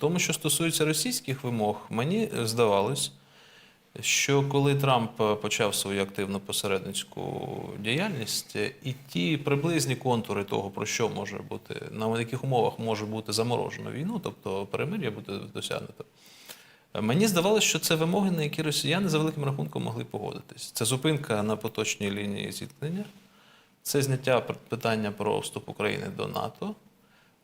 тому, що стосується російських вимог, мені здавалось, що коли Трамп е, почав свою активну посередницьку діяльність, е, і ті приблизні контури того, про що може бути, на яких умовах може бути заморожено війну, тобто перемир'я буде досягнуто. Мені здавалося, що це вимоги, на які росіяни за великим рахунком могли погодитись. Це зупинка на поточній лінії зіткнення, це зняття питання про вступ України до НАТО.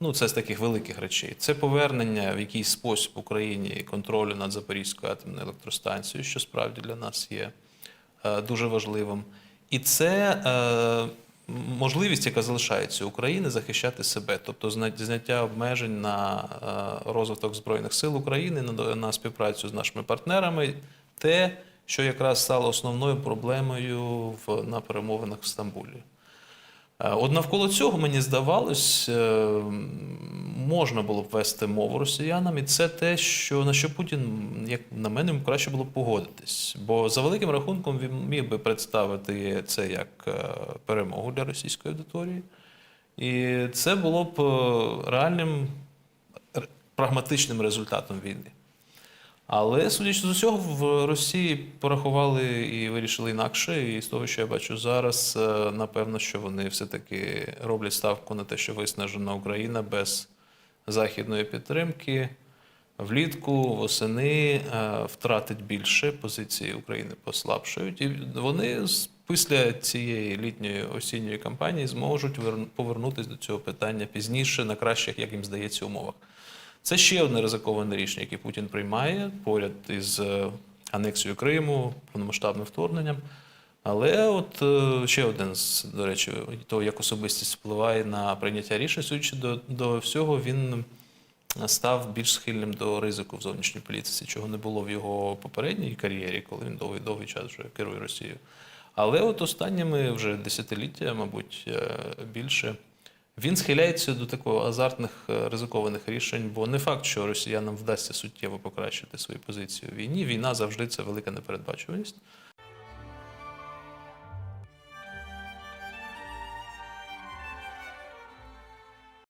Ну, це з таких великих речей. Це повернення в якийсь спосіб Україні контролю над Запорізькою атомною електростанцією, що справді для нас є е, дуже важливим. І це е, можливість, яка залишається України, захищати себе, тобто зняття обмежень на е, розвиток Збройних сил України, на співпрацю з нашими партнерами, те, що якраз стало основною проблемою в, на перемовинах в Стамбулі. Е, От навколо цього мені здавалось, е, можна було б вести мову росіянам, і це те, що на що Путін, як на мене, краще було б погодитись. Бо за великим рахунком він міг би представити це як е, перемогу для російської аудиторії. І це було б реальним прагматичним результатом війни. Але судячи з усього, в Росії порахували і вирішили інакше. І з того, що я бачу зараз, е, напевно, що вони все-таки роблять ставку на те, що виснажена Україна без західної підтримки. Влітку, восени е, втратить більше, позиції України послабшають, і вони після цієї літньої осінньої кампанії зможуть повернутися до цього питання пізніше на кращих, як їм здається, умовах. Це ще одне ризиковане рішення, яке Путін приймає поряд із е, анексією Криму, повномасштабним вторгненням. Але от е, ще один з, до речі, того, як особистість впливає на прийняття рішень, судячи до, до всього, він став більш схильним до ризику в зовнішній політиці, чого не було в його попередній кар'єрі, коли він довгий довгий час вже керує Росією. Але от останніми вже десятиліття, мабуть, е, більше. Він схиляється до такого азартних е, ризикованих рішень, бо не факт, що росіянам вдасться суттєво покращити свої позиції у війні. Війна завжди це велика непередбачуваність.